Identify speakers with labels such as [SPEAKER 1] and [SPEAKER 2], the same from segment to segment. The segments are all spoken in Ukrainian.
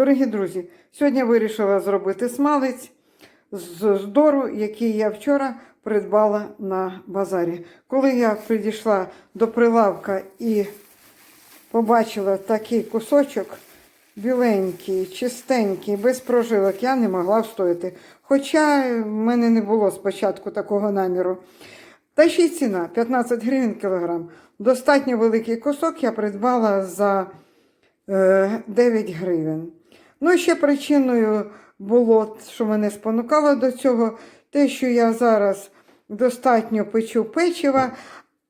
[SPEAKER 1] Дорогі друзі, сьогодні вирішила зробити смалець з здору, який я вчора придбала на базарі. Коли я підійшла до прилавка і побачила такий кусочок біленький, чистенький, без прожилок, я не могла встояти. Хоча в мене не було спочатку такого наміру. Та ще й ціна 15 гривень кілограм. Достатньо великий кусок я придбала за е, 9 гривень. Ну, і ще причиною було, що мене спонукало до цього, те, що я зараз достатньо печу печива,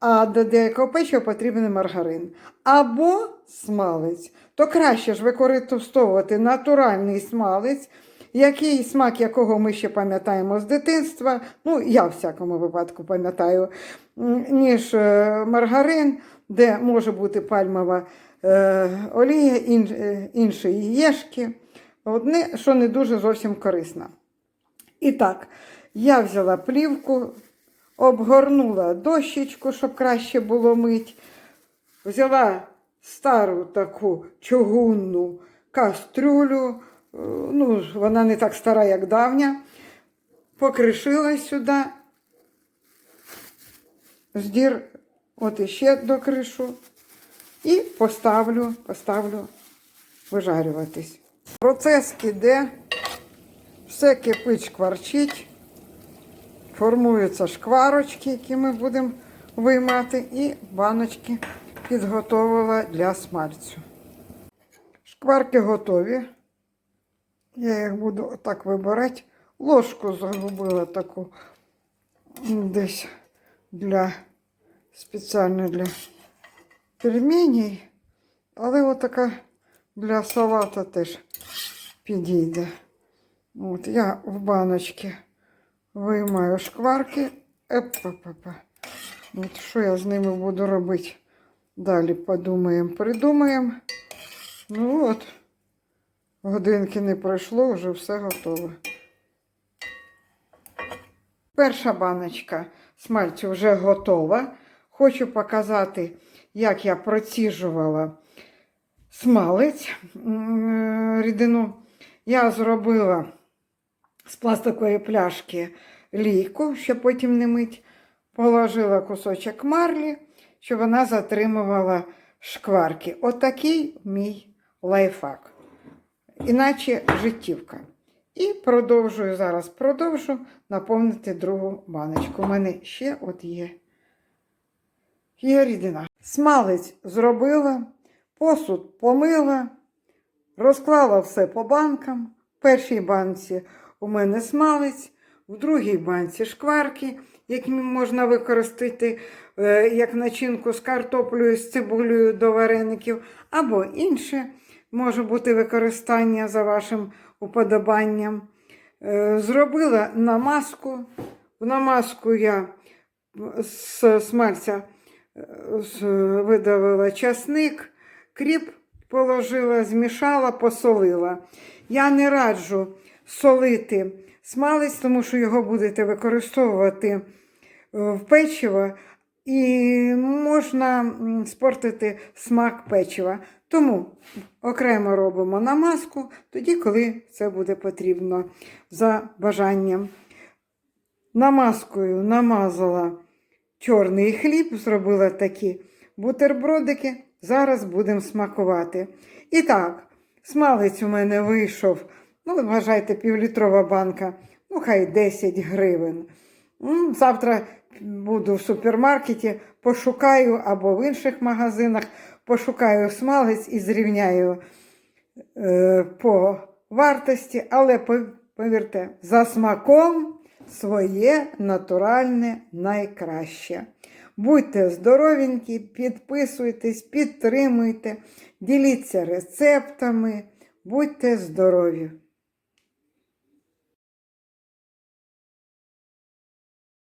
[SPEAKER 1] а до деякого печива потрібен маргарин. Або смалець. То краще ж використовувати натуральний смалець, який смак якого ми ще пам'ятаємо з дитинства, ну я в всякому випадку пам'ятаю, ніж е, маргарин, де може бути пальмова е, олія, е, іншої єшки. Одне, що не дуже зовсім корисно. І так, я взяла плівку, обгорнула дощечку, щоб краще було мить. Взяла стару таку чугунну кастрюлю, е, ну, вона не так стара, як давня, покришила сюди, здір, от іще докришу, і поставлю, поставлю вижарюватись. Процес іде, все кипить, шкварчить, формуються шкварочки, які ми будемо виймати, і баночки підготовила для смальцю. Шкварки готові. Я їх буду так вибирати. Ложку загубила таку десь для спеціально для пельменей. Але отака для салата теж підійде. От я в баночці виймаю шкварки. Епа-па-па. От що я з ними буду робити? Далі подумаємо, придумаємо. Ну от, годинки не пройшло, вже все готове. Перша баночка смальцю вже готова. Хочу показати, як я проціжувала смалець рідину. Я зробила з пластикової пляшки лійку, щоб потім не мить. Положила кусочок марлі, щоб вона затримувала шкварки. Отакий мій лайфхак. Іначе життівка. І продовжую зараз продовжу наповнити другу баночку. У мене ще от є, є рідина. Смалець зробила, посуд помила, розклала все по банкам. В першій банці у мене смалець, в другій банці шкварки, які можна використати е, як начинку з картоплею, з цибулею до вареників, або інше може бути використання за вашим уподобанням. Е, Зробила намазку. В намазку я з смальця е, видавила часник, кріп положила, змішала, посолила. Я не раджу солити смалець, тому що його будете використовувати е, в печиво і можна спортити смак печива. Тому окремо робимо намазку тоді, коли це буде потрібно за бажанням. Намазкою намазала чорний хліб, зробила такі бутербродики. Зараз будемо смакувати. І так, смалець у мене вийшов, ну, вважайте, півлітрова банка, ну, хай 10 гривень. Завтра буду в супермаркеті, пошукаю або в інших магазинах, пошукаю смалець і зрівняю е, по вартості, але повірте, за смаком своє натуральне найкраще. Будьте здоровенькі, підписуйтесь, підтримуйте, діліться рецептами, будьте здорові!